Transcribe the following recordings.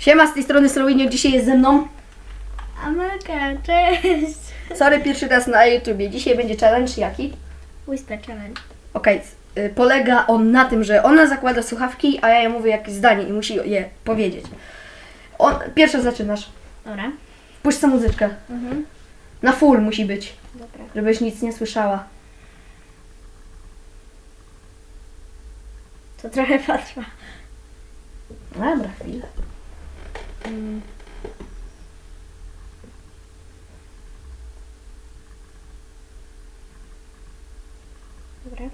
Siema, z tej strony Slowinio, dzisiaj jest ze mną. Amelka, cześć! Sorry, pierwszy raz na YouTubie. Dzisiaj będzie challenge jaki? Whisper Challenge. Okej, y, polega on na tym, że ona zakłada słuchawki, a ja jej mówię jakieś zdanie i musi je powiedzieć. On, pierwsza zaczynasz. Dobra. Puść sobie muzyczkę. Mhm. Na full musi być, Dobra. żebyś nic nie słyszała. To trochę potrwa. Dobra, chwilę. Mm. Dobra.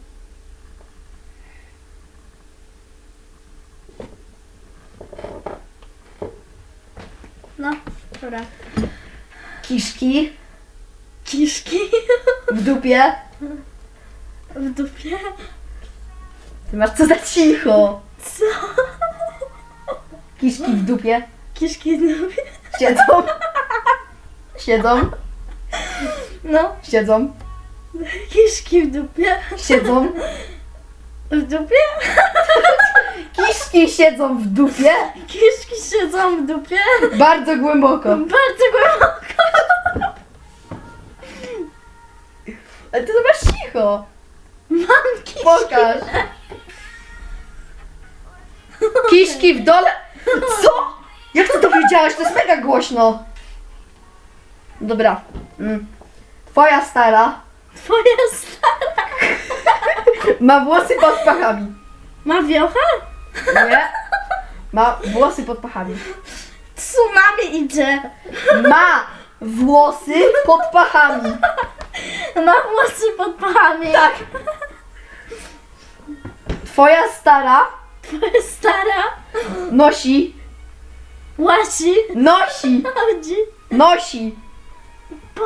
No, dobra. Kiszki Kiszki w dupie. w dupie. Ty masz co za cicho. Co? Kiszki w dupie. Kiszki w dupie? Siedzą. Siedzą. No, Siedzą. kiszki w dupie. Siedzą. W dupie? Kiszki siedzą w dupie. Kiszki siedzą w dupie. Bardzo głęboko. Bardzo głęboko. Ale ty to masz cicho. Mam kiszki. Pokaż. Kiszki w dole. Co? Jak ty to wiedziałaś? To jest mega głośno. Dobra. Mm. Twoja stara Twoja stara. ma włosy pod pachami. Ma wiocha? Nie? Ma włosy pod pachami. Tsunami idzie. Ma włosy pod pachami. Ma włosy pod pachami. Tak. Twoja stara Twoja stara. nosi, Łasi. nosi, Chodzi. nosi, Po.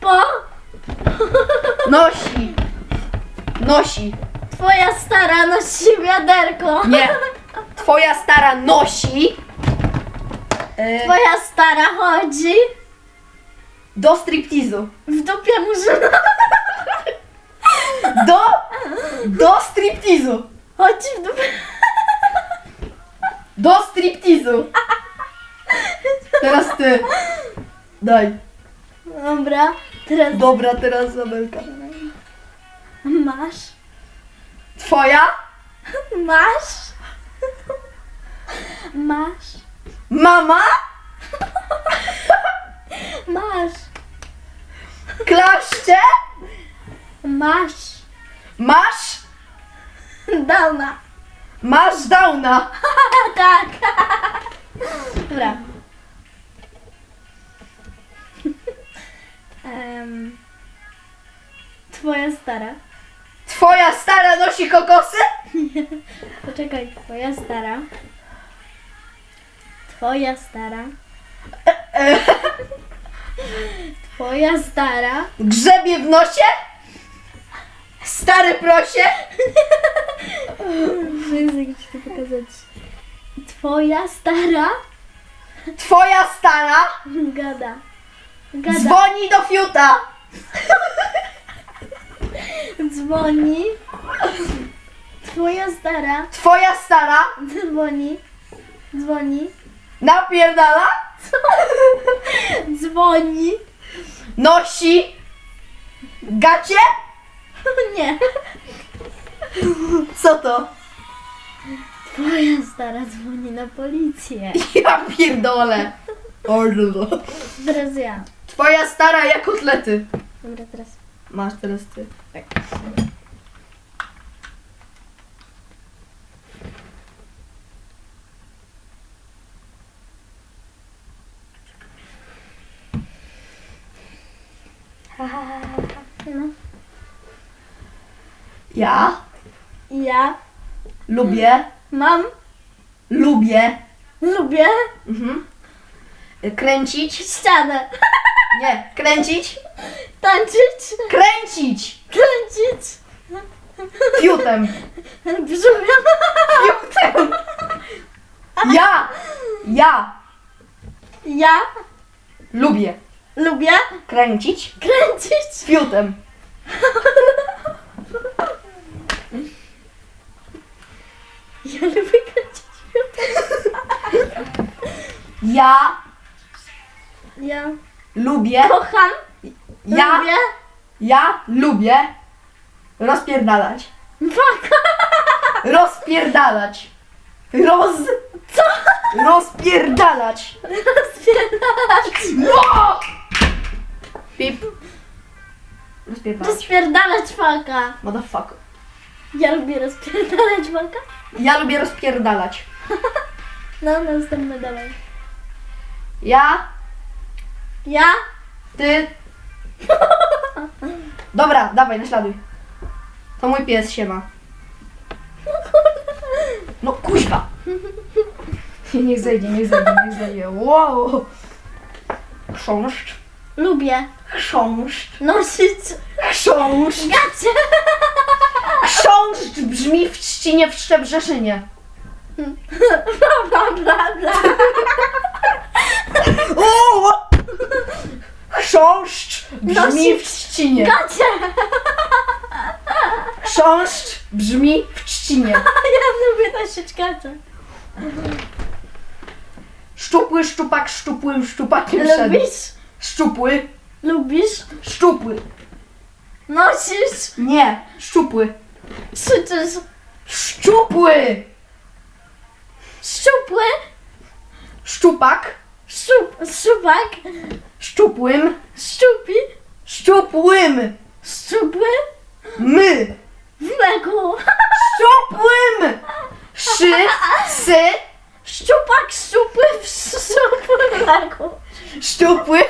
Po. nosi, nosi. Twoja stara nosi wiaderko. Nie. Twoja stara nosi e, Twoja stara chodzi. do striptizu. W dupie murzyna. Do, do striptizu. Chodzi w dupie. Do striptizu. Teraz ty. Daj. Dobra. Teraz Dobra, teraz Zabelka. masz. Twoja Masz. Masz. mama Masz. klaszcze. Masz. Masz, Dana. Masz downa. tak. Dobra. Em, twoja stara. Twoja stara nosi kokosy. Poczekaj, twoja stara. Twoja stara. Twoja stara. grzebie w nosie. Stary prosie. Język ci to pokazać. Twoja stara. Twoja stara Gada. Gada. dzwoni do fiuta. Dzwoni. Twoja stara. Twoja stara Dzwoni. Dzwoni. napierdala. Dzwoni. Nosi gacie. Nie. Co to? Twoja stara dzwoni na policję. Ja pierdolę. Orlo. Teraz ja. Twoja stara jak kotlety. Dobra, teraz. Masz teraz ty. Tak. No. Ja Ja lubię, mam, lubię lubię mhm. kręcić. ścianę. Nie, kręcić. Tańczyć, Kręcić kręcić. fiutem. Brzuchem. Fiutem. Ja, ja Ja lubię lubię kręcić kręcić. fiutem. Ja lubię kręcić. Ja Ja lubię. kocham. Ja, Lubię. ja lubię rozpierdalać. Fuck. Rozpierdalać. Roz... Co? Rozpierdalać. Rozpierdalać. No! Pip. Rozpierdalać. Rozpierdalać faka. Motherfucker. Ja lubię rozpierdalać faka. Ja lubię rozpierdalać. No, następny dawaj. Ja, Ja? ty... Dobra, dawaj, naśladuj. To mój pies siema. No kuźwa. Niech zejdzie, niech zejdzie, niech zejdzie. Wow. Chrząszcz, Lubię chrząszcz, nosić chrząszcz. gacie. Chrząszcz brzmi w trzcinie w Szczebrzeszynie. Bla, bla, bla, bla. Chrząszcz brzmi w trzcinie. Gacie. Chrząszcz brzmi w trzcinie. Ja lubię nosić gacie. Szczupły szczupak szczupłym szczupakiem szedł. Lubisz? Szczupły, Lubisz? szczupły. Nosisz? Nie, szczupły. Krzyczysz? Szczupły! Szczupły? Szczupak, Szczup, szczupak? szczupłym, Szczupi? szczupłym. Szczupły? My. W mleku. Szczupłym! Szy, sy, Szczupak, szczupły w szczupłym mleku. szczupły.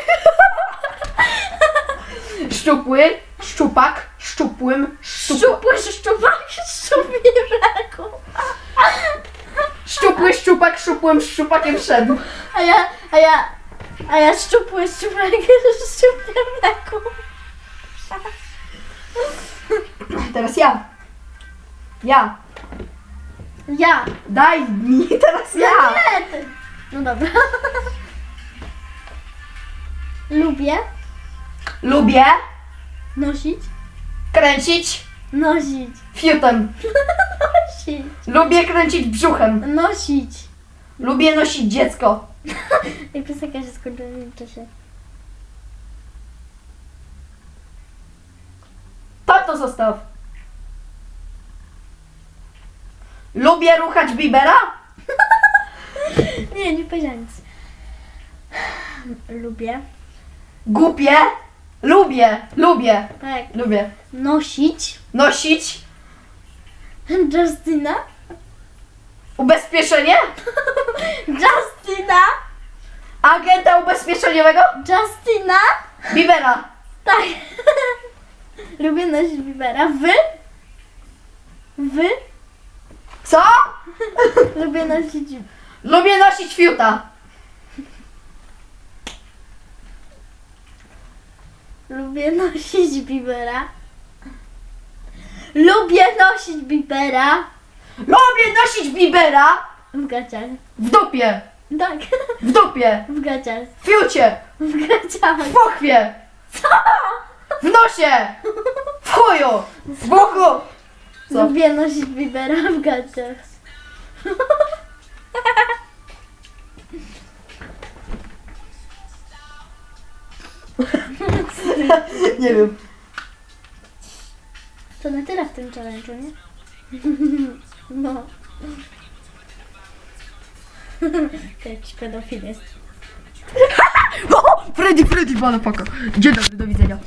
Szczupły, szczupak, szczupłym, szczupły. Szczupły, szczupak, mleku. Szczupły szczupak szczupłym szczupakiem szedł. A ja, a ja, a ja szczupły, szczupak, mleku. Teraz ja. Ja. Ja. Daj mi, teraz ja. Nie, ty. No dobra. Lubię Lubię nosić, kręcić nosić, fiutem. nosić, Lubię kręcić brzuchem. nosić. Lubię nosić dziecko. I piosenka się skończyła w tym czasie. Tato zostaw. Lubię ruchać Bibera. Nie, nie powiedziałam nic. Lubię, Głupie. Lubię, lubię, tak, lubię. nosić Nosić Justyna, ubezpieczenie. Justyna, Agenta ubezpieczeniowego. Justyna, Bibera. tak. Lubię nosić Bibera. Wy? Wy? Co? Lubię nosić Lubię nosić fiuta. Lubię nosić Bibera. Lubię nosić Bibera Lubię nosić Bibera w gaciach. w dupie. Tak, W dupie. w gaciach. W fiucie. W gaciach. W pochwie. W nosie. W chuju. W boku. Co? Lubię nosić Bibera w gaciach. Nie wiem. To na tyle w tym challenge'u, nie? No. To jakiś pedofil jest. Freddy, Freddy, motherfucker. Dzień dobry, do widzenia.